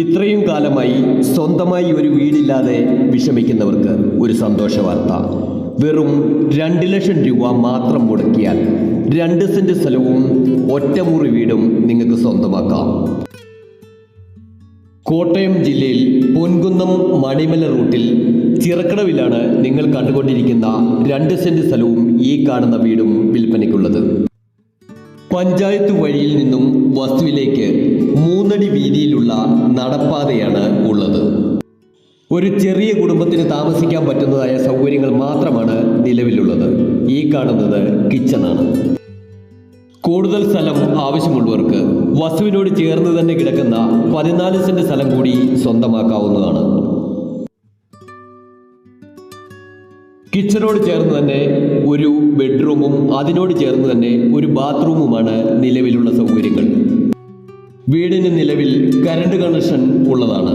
ഇത്രയും കാലമായി സ്വന്തമായി ഒരു വീടില്ലാതെ വിഷമിക്കുന്നവർക്ക് ഒരു സന്തോഷ വാർത്ത വെറും രണ്ട് ലക്ഷം രൂപ മാത്രം മുടക്കിയാൽ രണ്ട് സെന്റ് സ്ഥലവും ഒറ്റമുറി വീടും നിങ്ങൾക്ക് സ്വന്തമാക്കാം. കോട്ടയം ജില്ലയിൽ പൊൻകുന്നം മണിമല റൂട്ടിൽ ചിറക്കടവിലാണ് നിങ്ങൾ കണ്ടുകൊണ്ടിരിക്കുന്ന രണ്ട് സെന്റ് സ്ഥലവും ഈ കാണുന്ന വീടും വിൽപ്പനയ്ക്കുള്ളത്. പഞ്ചായത്ത് വഴിയിൽ നിന്നും വസ്തുവിലേക്ക് മൂന്നടി വീതിയിലുള്ള നടപ്പാതയാണ് ഉള്ളത്. ഒരു ചെറിയ കുടുംബത്തിന് താമസിക്കാൻ പറ്റുന്നതായ സൗകര്യങ്ങൾ മാത്രമാണ് നിലവിലുള്ളത്. ഈ കാണുന്നത് കിച്ചണാണ്. കൂടുതൽ സ്ഥലം ആവശ്യമുള്ളവർക്ക് വസുവിനോട് ചേർന്ന് തന്നെ കിടക്കുന്ന പതിനാല് സെന്റ് സ്ഥലം കൂടി സ്വന്തമാക്കാവുന്നതാണ്. കിച്ചണോട് ചേർന്ന് തന്നെ ഒരു ബെഡ്റൂമും അതിനോട് ചേർന്ന് തന്നെ ഒരു ബാത്റൂമുമാണ് നിലവിലുള്ള സൗകര്യങ്ങൾ. വീടിന് നിലവിൽ കറണ്ട് കണക്ഷൻ ഉള്ളതാണ്.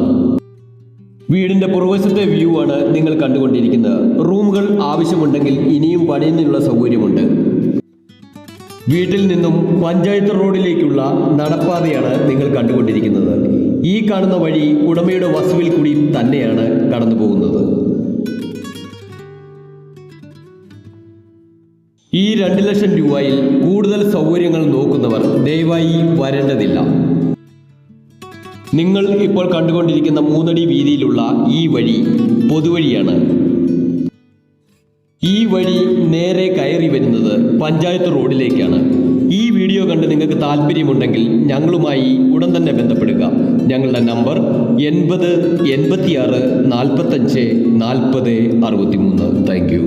വീടിന്റെ പുറവശത്തെ വ്യൂ ആണ് നിങ്ങൾ കണ്ടുകൊണ്ടിരിക്കുന്നത്. റൂമുകൾ ആവശ്യമുണ്ടെങ്കിൽ ഇനിയും പണിയുന്നതിനുള്ള സൗകര്യമുണ്ട്. വീട്ടിൽ നിന്നും പഞ്ചായത്ത് റോഡിലേക്കുള്ള നടപ്പാതയാണ് നിങ്ങൾ കണ്ടുകൊണ്ടിരിക്കുന്നത്. ഈ കാണുന്ന വഴി ഉടമയുടെ വസുവിൽ കൂടി തന്നെയാണ് കടന്നു പോകുന്നത്. ഈ രണ്ട് ലക്ഷം രൂപയിൽ കൂടുതൽ സൗകര്യങ്ങൾ നോക്കുന്നവർ ദയവായി വരേണ്ടതില്ല. നിങ്ങൾ ഇപ്പോൾ കണ്ടുകൊണ്ടിരിക്കുന്ന മൂന്നടി വീതിയിലുള്ള ഈ വഴി പൊതുവഴിയാണ്. ഈ വഴി നേരെ കയറി വരുന്നത് പഞ്ചായത്ത് റോഡിലേക്കാണ്. ഈ വീഡിയോ കണ്ട് നിങ്ങൾക്ക് താല്പര്യമുണ്ടെങ്കിൽ ഞങ്ങളുമായി ഉടൻ തന്നെ ബന്ധപ്പെടുക. ഞങ്ങളുടെ നമ്പർ എൺപത് എൺപത്തിയാറ് നാൽപ്പത്തഞ്ച് നാൽപ്പത് അറുപത്തി മൂന്ന് താങ്ക്